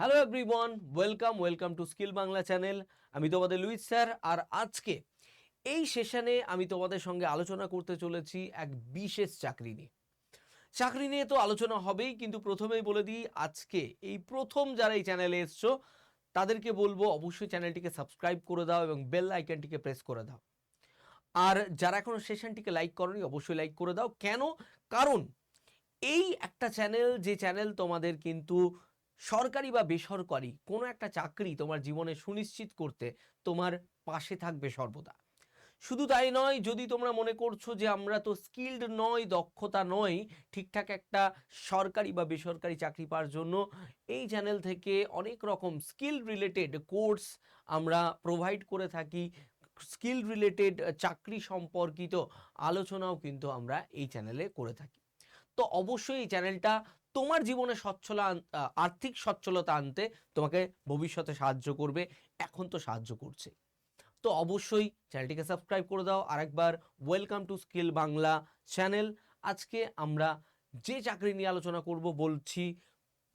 Hello everyone welcome welcome to skill Bangla channel আমি তোমাদের Luis sir, আর আজকে এই সেশনে আমি তোমাদের সঙ্গে আলোচনা করতে চলেছি এক বিশেষ চাকরি নিয়ে। চাকরি নিয়ে তো আলোচনা হবেই, কিন্তু প্রথমেই বলে দিই, আজকে এই প্রথম যারা এই চ্যানেলে এসছো, তাদেরকে বলব অবশ্যই চ্যানেলটিকে সাবস্ক্রাইব করে দাও এবং বেল আইকনটিকে প্রেস করে দাও। আর যারা এখনও সেশনটিকে লাইক করনি, অবশ্যই লাইক করে দাও। কেন? কারণ এই একটা চ্যানেল যে চ্যানেল তোমাদের কিন্তু সরকারি বা বেসরকারি কোনো একটা চাকরি তোমার জীবনে সুনিশ্চিত করতে তোমার পাশে থাকবে সর্বদা। শুধু তাই নয়, যদি তোমরা মনে করছ যে আমরা তো স্কিল্ড নয়, দক্ষতা নয়, ঠিকঠাক একটা সরকারি বা বেসরকারি চাকরি পাওয়ার জন্য এই চ্যানেল থেকে অনেক রকম স্কিল রিলেটেড কোর্স আমরা প্রোভাইড করে থাকি। স্কিল রিলেটেড চাকরি সম্পর্কিত আলোচনাও কিন্তু আমরা এই চ্যানেলে করে থাকি। তো অবশ্যই এই চ্যানেলটা তোমার জীবনে সচ্ছলা আর্থিক সচ্ছলতা আনতে তোমাকে ভবিষ্যতে সাহায্য করবে, এখন তো সাহায্য করছে। তো অবশ্যই চ্যানেলটিকে সাবস্ক্রাইব করে দাও। আরেকবার welcome to skill Bangla channel. আজকে আমরা যে চাকরি নিয়ে আলোচনা করব বলছি,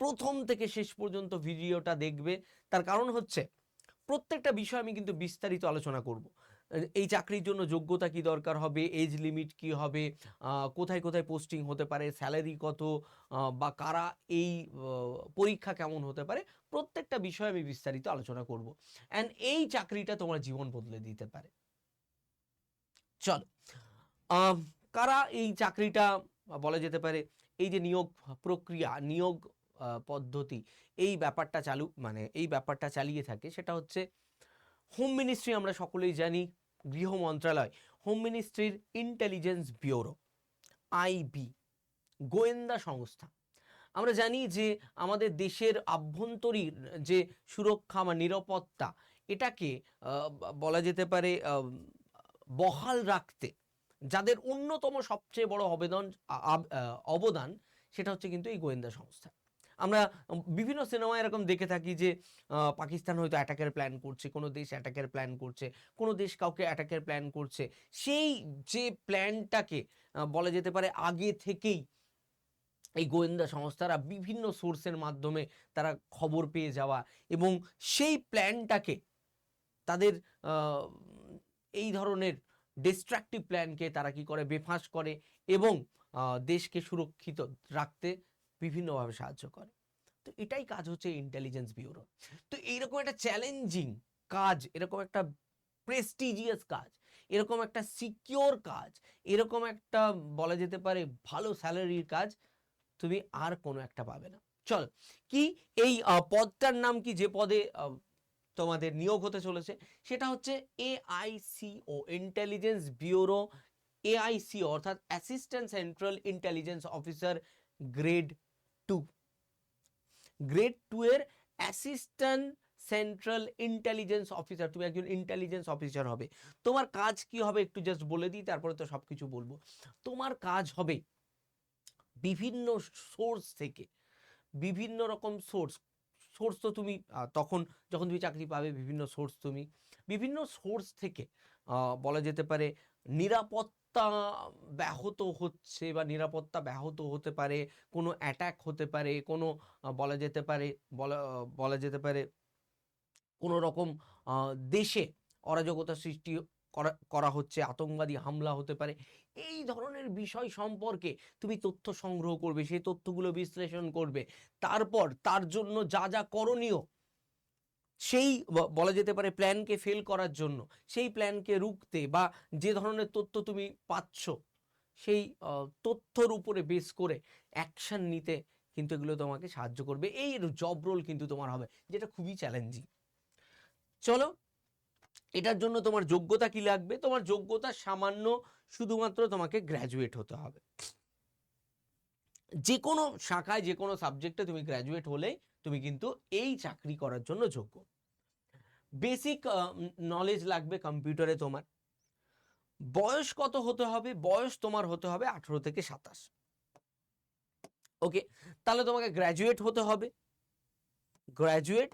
প্রথম থেকে শেষ পর্যন্ত ভিডিওটা দেখবে। তার কারণ হচ্ছে, প্রত্যেকটা বিষয় আমি কিন্তু বিস্তারিত আলোচনা করব। এই চাকরির জন্য যোগ্যতা কি দরকার হবে? এজ লিমিট কি হবে? কোথায় কোথায় পোস্টিং হতে পারে? স্যালারি কত? বা কারা এই পরীক্ষা কেমন হতে পারে? প্রত্যেকটা বিষয় আমি বিস্তারিত আলোচনা করব। অ্যান্ড এই চাকরিটা তোমার জীবন বদলে দিতে পারে। চলো। কারা এই চাকরিটা বলা যেতে পারে? এই যে নিয়োগ প্রক্রিয়া, নিয়োগ পদ্ধতি, এই ব্যাপারটা চালু মানে এই ব্যাপারটা চালিয়ে থাকে সেটা হচ্ছে হোম মিনিস্ট্রি আমরা সকলেই জানি গৃহ মন্ত্রণালয় হোম মিনিস্ট্রির ইন্টেলিজেন্স ব্যুরো আইবি গোয়েন্দা সংস্থা। আমরা জানি যে আমাদের দেশের আভ্যন্তরীণ যে সুরক্ষা বা নিরাপত্তা, এটাকে বলা যেতে পারে বহাল রাখতে, যাদের অন্যতম সবচেয়ে বড় অবদান অবদান, সেটা হচ্ছে কিন্তু এই গোয়েন্দা সংস্থা। আমরা বিভিন্ন সিনেমায় এরকম দেখে থাকি যে পাকিস্তান হয়তো অ্যাটাকের প্ল্যান করছে, কোনো দেশ অ্যাটাকের প্ল্যান করছে, কোনো দেশ কাউকে অ্যাটাকের প্ল্যান করছে। সেই যে প্ল্যানটাকে বলা যেতে পারে আগে থেকেই এই গোয়েন্দা সংস্থারা বিভিন্ন সোর্সের মাধ্যমে তারা খবর পেয়ে যাওয়া এবং সেই প্ল্যানটাকে তাদের এই ধরনের ডিস্ট্রাকটিভ প্ল্যানকে তারা কি করে, বেফাঁস করে এবং দেশকে সুরক্ষিত রাখতে বিভিন্নভাবে সাহায্য করে। তো এটাই কাজ হচ্ছে ইন্টেলিজেন্স ব্যুরো তো এইরকম একটা চ্যালেঞ্জিং কাজ, এরকম একটা প্রেস্টিজিয়াস কাজ, এরকম একটা সিকিওর কাজ, এরকম একটা বলা যেতে পারে ভালো স্যালারির কাজ তুমি আর কোনো একটা পাবে না। চল, কি এই পদটার নাম কি যে পদে তোমাদের নিয়োগ হতে চলেছে, সেটা হচ্ছে এআইসিও ইন্টেলিজেন্স ব্যুরো এআইসিও অর্থাৎ assistant central intelligence officer grade two grade two এর অ্যাসিস্ট্যান্ট সেন্ট্রাল ইন্টেলিজেন্স অফিসার তুমি একজন ইন্টেলিজেন্স অফিসার হবে। তোমার কাজ কি হবে একটু জাস্ট বলে দিই, তারপরে তো সব কিছু বলব। তোমার কাজ হবে বিভিন্ন সোর্স থেকে, বিভিন্ন রকম সোর্স সোর্স তো তুমি তখন যখন তুমি চাকরি পাবে, বিভিন্ন সোর্স তুমি। বিভিন্ন সোর্স থেকে বলা যেতে পারে নিরাপত্তা ব্যাহত হচ্ছে বা নিরাপত্তা ব্যাহত হতে পারে, কোনো অ্যাটাক হতে পারে, কোনো বলা যেতে পারে, বলা বলা যেতে পারে কোনো রকম দেশে অরাজকতা সৃষ্টি করা করা হচ্ছে, আতঙ্কবাদী হামলা হতে পারে। এই ধরনের বিষয় সম্পর্কে তুমি তথ্য সংগ্রহ করবে, সেই তথ্যগুলো বিশ্লেষণ করবে। তারপর তার জন্য যা যা করণীয় সেই বলা যেতে পারে প্ল্যানকে ফেল করার জন্য, সেই প্ল্যানকে রুখতে বা যে ধরনের তথ্য তুমি পাচ্ছ, সেই তথ্যর উপরে বেস করে অ্যাকশন নিতে কিন্তু এগুলো তোমাকে সাহায্য করবে। এই জব রোল কিন্তু তোমার হবে, যেটা খুবই চ্যালেঞ্জিং চলো, এটার জন্য তোমার যোগ্যতা কি লাগবে? তোমার যোগ্যতা সামান্য শুধুমাত্র তোমাকে গ্র্যাজুয়েট হতে হবে। যে কোনো শাখায় যে কোনো সাবজেক্টে তুমি গ্র্যাজুয়েট হলেই তুমি কিন্তু এই চাকরি করার জন্য যোগ্য। বেসিক নলেজ লাগবে কম্পিউটারে তোমার। বয়স কত হতে হবে? বয়স তোমার হতে হবে আঠেরো থেকে সাতাশ। ওকে তাহলে তোমাকে গ্র্যাজুয়েট হতে হবে। গ্র্যাজুয়েট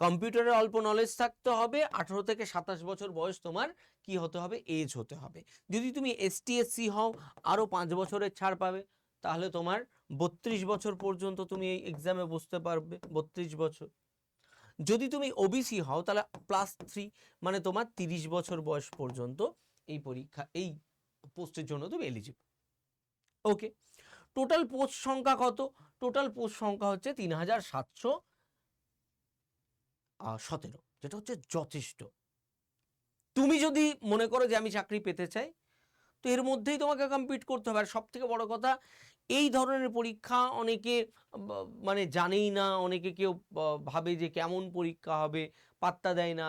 কম্পিউটারে অল্প নলেজ থাকতে হবে, আঠারো থেকে সাতাশ বছর বয়স তোমার কি হতে হবে? এজ হতে হবে। যদি তুমি এসটিএসসি হও আরও পাঁচ বছরের ছাড় পাবে। তাহলে তোমার বত্রিশ বছর পর্যন্ত তুমি এই এক্সামে বসতে পারবে। বত্রিশ বছর। যদি তুমি ওবিসি হও, তাহলে প্লাস থ্রি মানে তোমার তিরিশ বছর বয়স পর্যন্ত এই পরীক্ষা, এই পোস্টের জন্য তুমি এলিজিবল ওকে টোটাল পোস্ট সংখ্যা কত? টোটাল পোস্ট সংখ্যা হচ্ছে তিন হাজার সাতশো সতেরো, যেটা হচ্ছে যথেষ্ট। তুমি যদি মনে করো যে আমি চাকরি পেতে চাই, তো এর মধ্যেই তোমাকে কম্পিট করতে হবে। আর সব থেকে বড় কথা এই ধরনের পরীক্ষা অনেকে মানে জানেই না, অনেকে কেউ ভাবে যে কেমন পরীক্ষা হবে, পাত্তা দেয় না।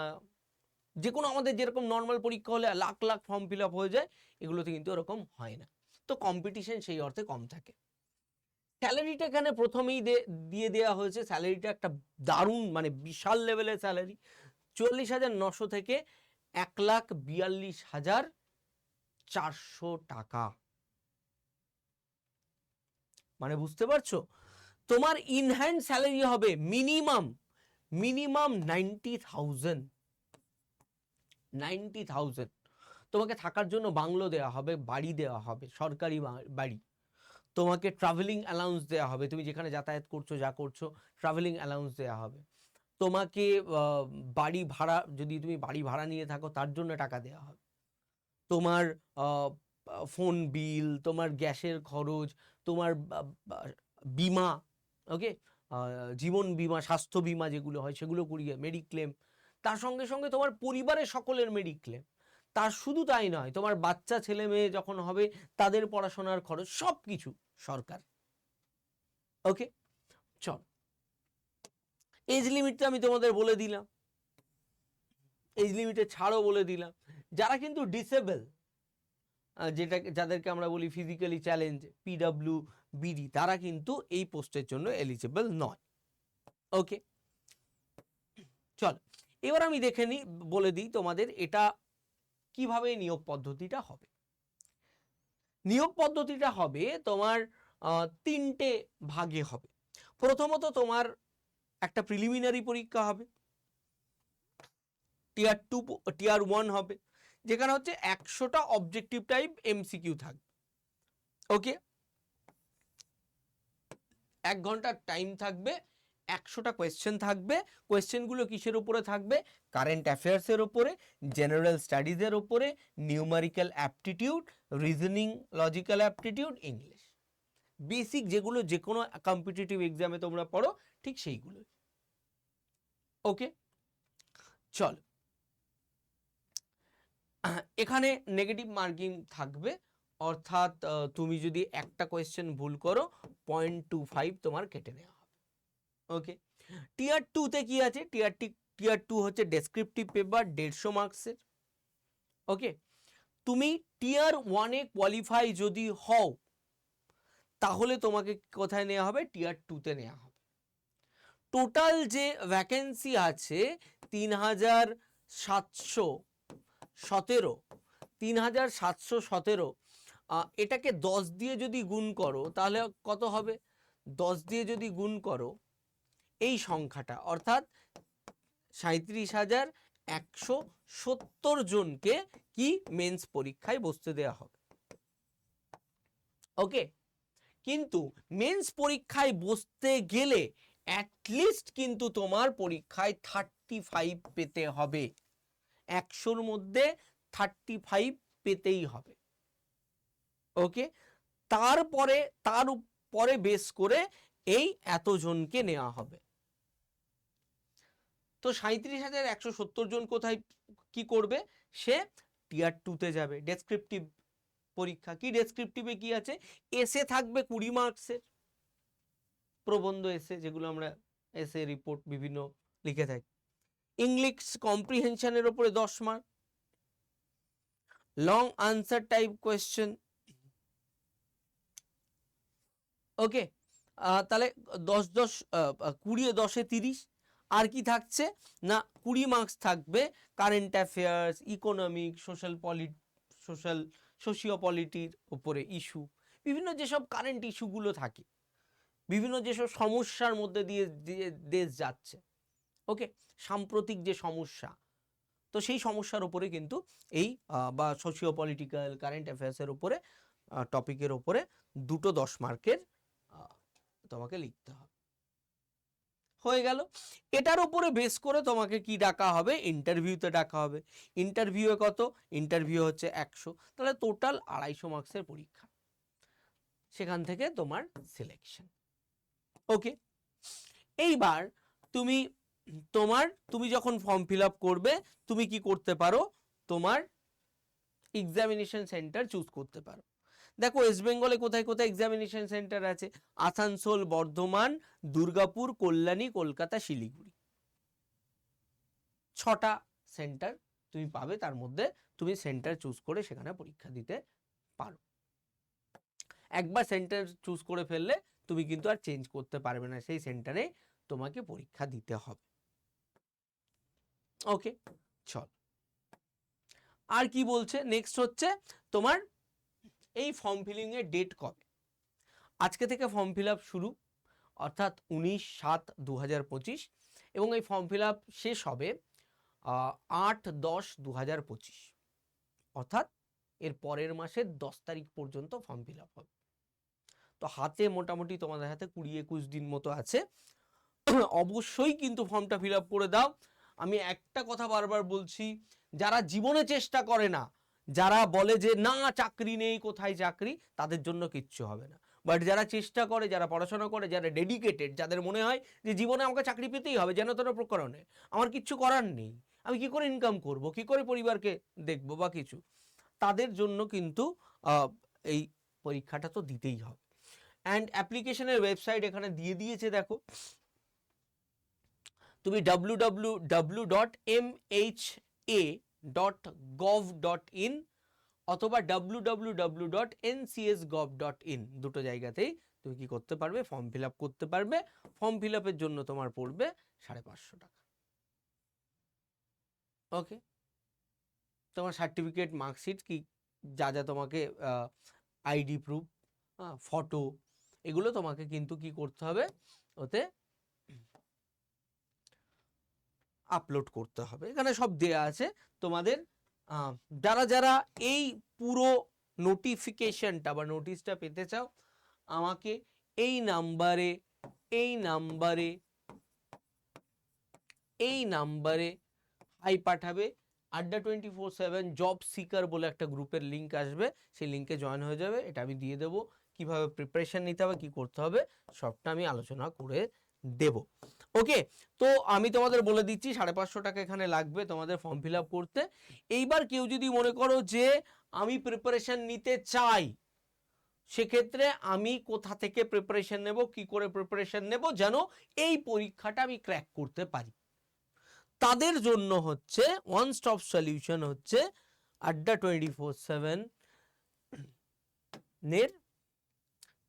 যে কোনো আমাদের যেরকম নর্মাল পরীক্ষা হলে লাখ লাখ ফর্ম ফিল হয়ে যায়, এগুলোতে কিন্তু ওরকম হয় না। তো কম্পিটিশন সেই অর্থে কম থাকে। স্যালারিটা এখানে প্রথমেই দিয়ে দেওয়া হয়েছে। স্যালারিটা একটা দারুণ মানে বিশাল লেভেলের স্যালারি চল্লিশ হাজার নশো থেকে এক লাখ বিয়াল্লিশ হাজার চারশো টাকা। মানে বুঝতে পারছ? তোমার ইনহ্যান্ড স্যালারি হবে minimum minimum ninety thousand ninety thousand তোমাকে থাকার জন্য বাংলো দেওয়া হবে, বাড়ি দেওয়া হবে, সরকারি বাড়ি। তোমাকে ট্রাভেলিং অ্যালাউন্স দেওয়া হবে, তুমি যেখানে যাতায়াত করছ, যা করছ ট্রাভেলিং অ্যালাউন্স দেওয়া হবে। তোমাকে বাড়ি ভাড়া, যদি তুমি বাড়ি ভাড়া নিয়ে থাকো, তার জন্য টাকা দেওয়া হবে। তোমার ফোন বিল তোমার গ্যাসের খরচ, তোমার বিমা ওকে জীবন বিমা, স্বাস্থ্য বিমা যেগুলো হয়, সেগুলো করিয়ে মেডিক্লেম তার সঙ্গে সঙ্গে তোমার পরিবারের সকলের মেডিক্লেম তার শুধু তাই নয়, তোমার বাচ্চা, ছেলে, মেয়ে যখন হবে, তাদের পড়াশোনার খরচ সব কিছু সরকার। ওকে চল। এজ লিমিটটা আমি তোমাদের বলে দিলাম। এজ লিমিটে ছাড়ও বলে দিলাম। যারা কিন্তু ডিসেবল যেটা যাদেরকে আমরা বলি ফিজিক্যালি চ্যালেঞ্জ পিডাব্লিউ বিডি তারা কিন্তু এই পোস্টের জন্য এলিজিবল নয়। ওকে চল, এবার আমি দেখে নিই বলে দিই তোমাদের এটা কীভাবে নিয়োগ পদ্ধতিটা হবে। নিয়োগ পদ্ধতিটা হবে তোমার তিনটে ভাগে হবে। প্রথমত তোমার একটা প্রিলিমিনারি পরীক্ষা হবে। টিয়ার টু টিয়ার ওয়ান হবে। যেখানে হচ্ছে একশোটা অবজেক্টিভ টাইপ এমসিকিউ থাকবে। ওকে এক ঘণ্টার টাইম থাকবে, একশোটা কোয়েশ্চেন থাকবে কোয়েশ্চেনগুলো কিসের উপরে থাকবে? কারেন্ট অ্যাফেয়ার্সের ওপরে জেনারেল স্টাডিজের ওপরে numerical aptitude reasoning logical aptitude English basic যেগুলো যে কোনো কম্পিটিটিভ এক্সামে তোমরা পড়ো, ঠিক সেইগুলো ওকে চল। এখানে নেগেটিভ মার্কিং থাকবে। অর্থাৎ তুমি যদি একটা কোয়েশ্চেন ভুল করো পয়েন্ট টু ফাইভ তোমার কেটে নেওয়া হবে। ওকে টিয়ার টুতে কি আছে? টিয়ার টি টিয়ার টু হচ্ছে ডেসক্রিপটিভ পেপার দেড়শো মার্কসের ওকে তুমি টিয়ার ওয়ানে কোয়ালিফাই যদি হও, তাহলে তোমাকে কোথায় নেওয়া হবে? টিয়ার টুতে নেওয়া হবে। টোটাল যে ভ্যাকেন্সি আছে, তিন হাজার সাতশো সতেরো, তিন হাজার সাতশো সতেরো এটাকে দশ দিয়ে যদি গুণ করো, তাহলে কত হবে? দশ দিয়ে যদি গুণ করো, এই সংখ্যাটা, অর্থাৎ সাঁত্রিশ হাজার একশো সত্তর জনকে কি মেন্স পরীক্ষায় বসতে দেওয়া হবে? ওকে? কিন্তু মেন্স পরীক্ষায় বসতে গেলে অ্যাটলিস্ট কিন্তু তোমার পরীক্ষায় থার্টি ফাইভ পেতে হবে। একশোর মধ্যে থার্টি ফাইভ পেতেই হবে। ওকে তারপরে, তার পরে বেস করে এই এতজনকে নেওয়া হবে। তো সাঁত্রিশ হাজার একশো সত্তর জন কোথায় কি করবে? সে টিয়ার টুতে যাবে। ডেসক্রিপটিভ পরীক্ষা। কি ডেসক্রিপটিভে কি আছে? এসে থাকবে কুড়ি মার্কসের প্রবন্ধ এসে যেগুলো আমরা এসে রিপোর্ট বিভিন্ন লিখে থাকি। ইংলিশ কম্প্রিহেনশনের ওপরে দশ mark long answer type question okay তাহলে দশ দশ কুড়ি দশে তিরিশ, আর কি থাকছে? না, কুড়ি মার্কস থাকবে current affairs economic social poli social socio পলিটির ওপরে ইস্যু বিভিন্ন যেসব কারেন্ট ইস্যুগুলো থাকে, বিভিন্ন যেসব সমস্যার মধ্যে দিয়ে, দেশ যাচ্ছে ওকে সাম্প্রতিক যে সমস্যা, তো সেই সমস্যার উপরে কিন্তু এই বা সোশিও পলিটিক্যাল কারেন্ট অ্যাফেয়ার্সের উপরে টপিকের ওপরে দুটো দশ মার্কের তোমাকে লিখতে হবে। হয়ে গেল। এটার উপরে বেস করে তোমাকে কি ডাকা হবে? ইন্টারভিউতে ডাকা হবে। ইন্টারভিউয়ে কত? ইন্টারভিউ হচ্ছে একশো। তাহলে টোটাল আড়াইশো মার্কসের পরীক্ষা। সেখান থেকে তোমার সিলেকশন ওকে এইবার তুমি তোমার, তুমি যখন ফর্ম ফিল করবে, তুমি কি করতে পারো? তোমার এক্সামিনেশন সেন্টার চুজ করতে পারো। দেখো ওয়েস্ট বেঙ্গলে কোথায় কোথায় এক্সামিনেশন সেন্টার আছে? আসানসোল, বর্ধমান, দুর্গাপুর, কল্যাণী, কলকাতা, শিলিগুড়ি। ছটা সেন্টার তুমি পাবে, তার মধ্যে তুমি সেন্টার চুজ করে সেখানে পরীক্ষা দিতে পারো। একবার সেন্টার চুজ করে ফেললে তুমি কিন্তু আর চেঞ্জ করতে পারবে না, সেই সেন্টারে তোমাকে পরীক্ষা দিতে হবে। ওকে, চল। আর কি বলছে? নেক্সট হচ্ছে তোমার এই ফর্ম ফিলিং এর ডেট কবে? আজকে থেকে ফর্ম ফিল আপ শুরু, অর্থাৎ উনিশ সাত দু হাজার পঁচিশ, এবং এই ফর্ম ফিল আপ শেষ হবে আট দশ দু হাজার পঁচিশ। অর্থাৎ এর পরের মাসের দশ তারিখ পর্যন্ত ফর্ম ফিল আপ হবে। তো হাতে মোটামুটি তোমাদের হাতে কুড়ি একুশ দিন মতো আছে। অবশ্যই কিন্তু ফর্মটা ফিল আপ করে দাও। আমি একটা কথা বারবার বলছি, যারা জীবনে চেষ্টা করে না, যারা বলে যে, না, চাকরি নেই, কোথায় চাকরি? তাদের জন্য কিচ্ছু হবে না। বাট যারা চেষ্টা করে, যারা পড়াশোনা করে, যারা ডেডিকেটেড যাদের মনে হয় যে, জীবনে আমাকে চাকরি পেতেই হবে, যেন তেন প্রকরণে, আমার কিচ্ছু করার নেই, আমি কি করে ইনকাম করব, কি করে পরিবারকে দেখব বা কিছু? তাদের জন্য কিন্তু এই পরীক্ষাটা তো দিতেই হবে। অ্যান্ড অ্যাপ্লিকেশনের ওয়েবসাইট এখানে দিয়ে দিয়েছে, দেখো। তুমি W W W dot M H A dot gov dot in অথবা W W W dot N C S gov dot in দুটো জায়গাতেই তুমি কি করতে পারবে ফর্ম ফিল আপ করতে পারবে। ফর্ম ফিল আপের জন্য তোমার পড়বে সাড়ে পাঁচশো টাকা। ওকে তোমার সার্টিফিকেট মার্কশিট কি, যা যা তোমাকে আইডি প্রুফ ফটো এগুলো তোমাকে কিন্তু কি করতে হবে, ওতে আপলোড করতে হবে। এখানে সব দেয়া আছে। তোমাদের যারা যারা এই পুরো নোটিফিকেশনটা বা নোটিশটা পেতে চাও, আমাকে এই নাম্বারে এই নাম্বারে এই নাম্বারে হাই পাঠাবে। Adda twenty four seven job seeker বলে একটা গ্রুপের লিঙ্ক আসবে। সেই লিঙ্কে জয়েন হয়ে যাবে। এটা আমি দিয়ে দেবো। কীভাবে প্রিপারেশন নিতে হবে, কী করতে হবে, সবটা আমি আলোচনা করে দেব। ওকে তো আমি তোমাদের বলে দিচ্ছি সাড়ে পাঁচশো টাকা এখানে লাগবে তোমাদের ফর্ম ফিল করতে। এইবার কেউ যদি মনে করো যে আমি প্রিপারেশন নিতে চাই, সেক্ষেত্রে আমি কোথা থেকে প্রিপারেশন নেব, কি করে প্রিপারেশন নেব যেন এই পরীক্ষাটা আমি ক্র্যাক করতে পারি। তাদের জন্য হচ্ছে ওয়ান স্টপ সলিউশন হচ্ছে Adda twenty four seven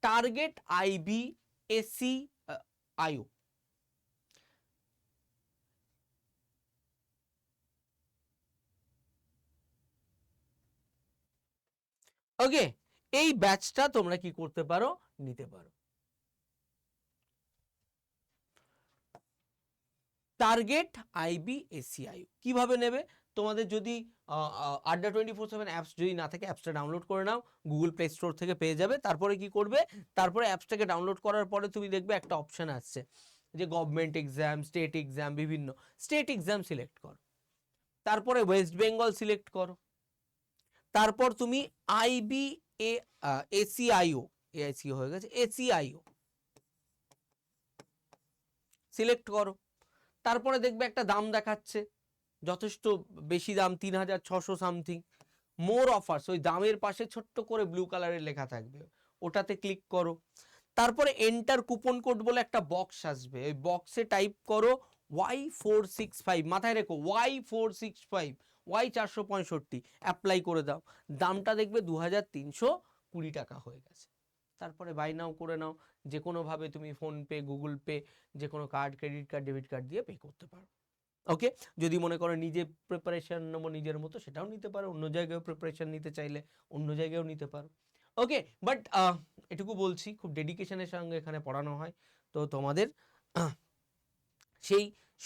target IB AC IO okay এই ব্যাচটা তোমরা কি করতে পারো? নিতে পারো। টার্গেট আইবি এসিআই কীভাবে নেবে? তোমাদের যদি আড্ডা টোয়েন্টি ফোর সেভেন অ্যাপস যদি না থাকে অ্যাপসটা ডাউনলোড করে নাও। গুগল প্লে স্টোর থেকে পেয়ে যাবে। তারপরে কি করবে? তারপরে অ্যাপসটাকে ডাউনলোড করার পরে তুমি দেখবে একটা অপশান আসছে। যে গভর্নমেন্ট এক্সাম স্টেট এক্সাম বিভিন্ন। স্টেট এক্সাম সিলেক্ট করো। তারপরে ওয়েস্ট বেঙ্গল সিলেক্ট করো। তারপর তুমি আইবি এ এসিআইও, এআইসিও হয়ে গেছে, এসিআইও। সিলেক্ট করো। তারপরে দেখবে একটা দাম দেখাচ্ছে, যথেষ্ট বেশি দাম, তিন হাজার ছশো সামথিং মোর অফার্স ওই দামের পাশে ছোট্ট করে ব্লু কালারের লেখা থাকবে। ওটাতে ক্লিক করো। তারপরে এন্টার কুপন কোড বলে একটা বক্স আসবে। ওই বক্সে টাইপ করো ওয়াই ফোর সিক্স ফাইভ মাথায় রেখো Y four six five Y চারশো পঁয়ষট্টি অ্যাপ্লাই করে দাও। দামটা দেখবে দু হাজার তিনশো কুড়ি টাকা হয়ে গেছে। তারপরে বাই নাও করে নাও। যে কোনোভাবে তুমি ফোনপে গুগল পে যে কোনো card credit card debit card দিয়ে পে করতে পারো। ওকে যদি মনে করো নিজে প্রিপারেশন নেব নিজের মতো, সেটাও নিতে পারো। অন্য জায়গায় প্রিপারেশন নিতে চাইলে অন্য জায়গায়ও নিতে পারো। ওকে বাট এটুকু বলছি, খুব ডেডিকেশনের সঙ্গে এখানে পড়ানো হয়। তো তোমাদের সেই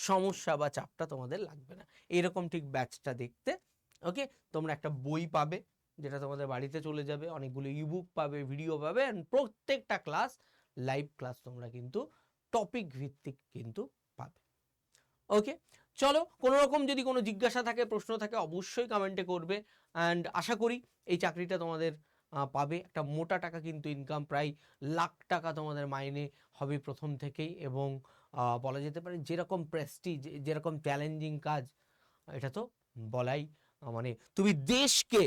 সমস্যা বা চাপটা তোমাদের লাগবে না। এরকম ঠিক ব্যাচটা দেখতে ওকে তোমরা একটা বই পাবে, যেটা তোমাদের বাড়িতে চলে যাবে, অনেকগুলো ইবুক পাবে ভিডিও পাবে, and প্রত্যেকটা ক্লাস লাইভ ক্লাস তোমরা কিন্তু টপিক ভিত্তিক কিন্তু পাবে। ওকে চলো কোনো রকম যদি কোনো জিজ্ঞাসা থাকে, প্রশ্ন থাকে, অবশ্যই কমেন্টে করবে অ্যান্ড আশা করি এই চাকরিটা তোমাদের পাবে। একটা মোটা টাকা কিন্তু ইনকাম প্রায় লাখ টাকা তোমাদের মাইনে হবে প্রথম থেকেই, এবং বলা যেতে পারে যেরকম প্রেস্টিজ যেরকম চ্যালেঞ্জিং কাজ, এটা তো বলাই মানে তুমি দেশকে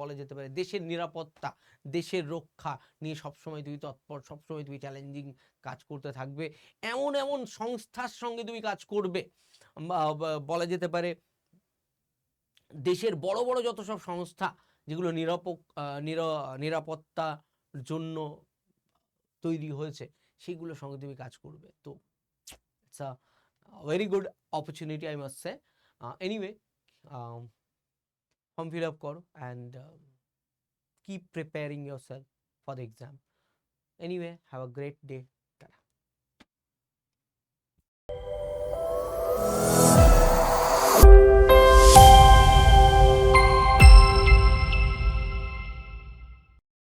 বলা যেতে পারে দেশের নিরাপত্তা, দেশের রক্ষা নিয়ে সবসময় তুমি তৎপর, সবসময় তুমি চ্যালেঞ্জিং কাজ করতে থাকবে। এমন এমন সংস্থার সঙ্গে তুমি কাজ করবে বলা যেতে পারে দেশের বড় বড় যত সব সংস্থা, যেগুলো নিরাপক নিরাপত্তার জন্য তৈরি হয়েছে, সেগুলোর সঙ্গে তুমি কাজ করবে। তো it's a very good opportunity i must say. Uh, anyway um, form fill up koro and uh, keep preparing yourself for the exam. Anyway have a great day.